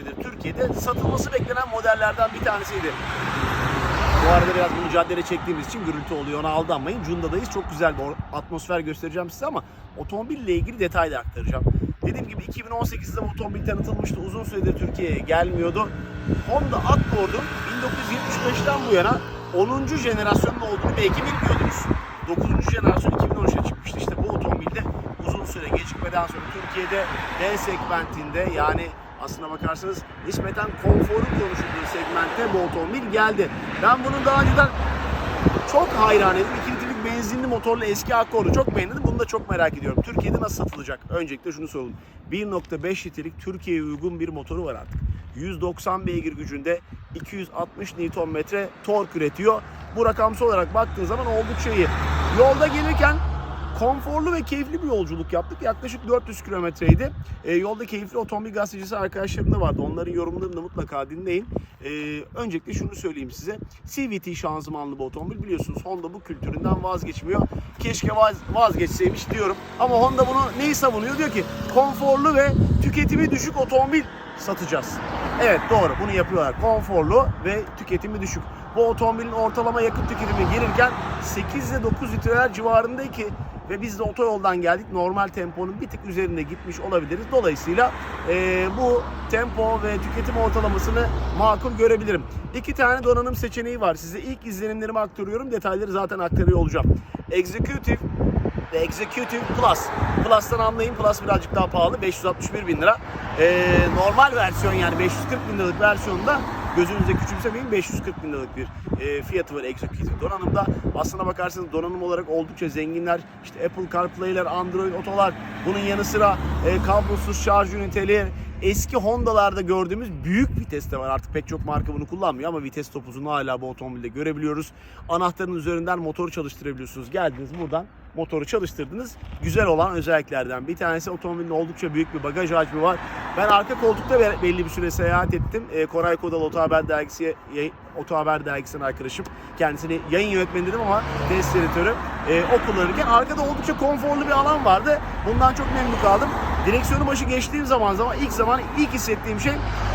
süredir Türkiye'de satılması beklenen modellerden bir tanesiydi. Bu arada biraz bunu caddede çektiğimiz için gürültü oluyor ona aldanmayın. Cunda'dayız çok güzel bir atmosfer göstereceğim size ama otomobille ilgili detay da aktaracağım. Dediğim gibi 2018'de bu otomobil tanıtılmıştı. Uzun süredir Türkiye'ye gelmiyordu. Honda Accord'un 1975'ten bu yana 10. jenerasyonun olduğunu belki bilmiyordunuz. 9. jenerasyon 2013'e çıkmıştı. İşte bu otomobilde uzun süre gecikmeden sonra Türkiye'de D segmentinde yani aslına bakarsanız nispeten konforu konuşulduğu segmentte bu otomobil geldi. Ben bunun daha önceden çok hayranıydım. 2 litrelik benzinli motorlu eski Accord'u çok beğendim. Bunu da çok merak ediyorum. Türkiye'de nasıl satılacak? Öncelikle şunu soralım. 1.5 litrelik Türkiye'ye uygun bir motoru var artık. 190 beygir gücünde 260 Nm tork üretiyor. Bu rakamsal olarak baktığın zaman oldukça iyi. Yolda gelirken konforlu ve keyifli bir yolculuk yaptık. Yaklaşık 400 kilometreydi. E, yolda keyifli otomobil gazetecisi arkadaşlarım da vardı. Onların yorumlarını da mutlaka dinleyin. E, öncelikle şunu söyleyeyim size. CVT şanzımanlı bir otomobil. Biliyorsunuz Honda bu kültüründen vazgeçmiyor. Keşke vaz, vazgeçseymiş diyorum. Ama Honda bunu neyi savunuyor? Diyor ki konforlu ve tüketimi düşük otomobil satacağız. Evet doğru bunu yapıyorlar. Konforlu ve tüketimi düşük. Bu otomobilin ortalama yakıt tüketimi gelirken 8 ile 9 litreler civarında ki ve biz de otoyoldan geldik. Normal temponun bir tık üzerinde gitmiş olabiliriz. Dolayısıyla eee, bu tempo ve tüketim ortalamasını makul görebilirim. İki tane donanım seçeneği var. Size ilk izlenimlerimi aktarıyorum. Detayları zaten aktarıyor olacağım. Executive ve Executive Plus. Plus'tan anlayın. Plus birazcık daha pahalı. 561 bin lira. Ee, normal versiyon yani 540 bin liralık versiyonda gözünüzde küçümsemeyin 540 bin liralık bir e, fiyatı var Executive donanımda. Aslına bakarsanız donanım olarak oldukça zenginler. İşte Apple CarPlay'ler, Android Oto'lar, bunun yanı sıra e, kablosuz şarj üniteleri, eski Honda'larda gördüğümüz büyük vites de var. Artık pek çok marka bunu kullanmıyor ama vites topuzunu hala bu otomobilde görebiliyoruz. Anahtarın üzerinden motoru çalıştırabiliyorsunuz. Geldiniz buradan motoru çalıştırdınız. Güzel olan özelliklerden bir tanesi otomobilin oldukça büyük bir bagaj hacmi var. Ben arka koltukta be- belli bir süre seyahat ettim. Ee, Koray Kodal Oto Haber Dergisi yay- Oto Haber Dergisi'nin arkadaşım. Kendisini yayın yönetmeni dedim ama test editörü. Ee, o kullanırken arkada oldukça konforlu bir alan vardı. Bundan çok memnun kaldım. Direksiyonu başı geçtiğim zaman zaman ilk zaman ilk hissettiğim şey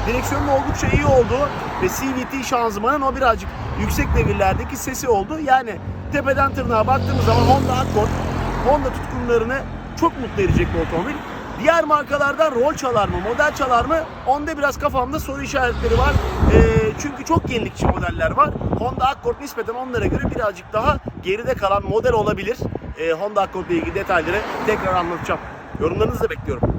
direksiyonun oldukça iyi olduğu ve CVT şanzımanın o birazcık yüksek devirlerdeki sesi oldu. Yani tepeden tırnağa baktığımız zaman Honda Accord, Honda tutkunlarını çok mutlu edecek bir otomobil. Diğer markalardan rol çalar mı, model çalar mı? Onda biraz kafamda soru işaretleri var. Ee, çünkü çok yenilikçi modeller var. Honda Accord nispeten onlara göre birazcık daha geride kalan model olabilir. Ee, Honda Accord ile ilgili detayları tekrar anlatacağım. Yorumlarınızı da bekliyorum.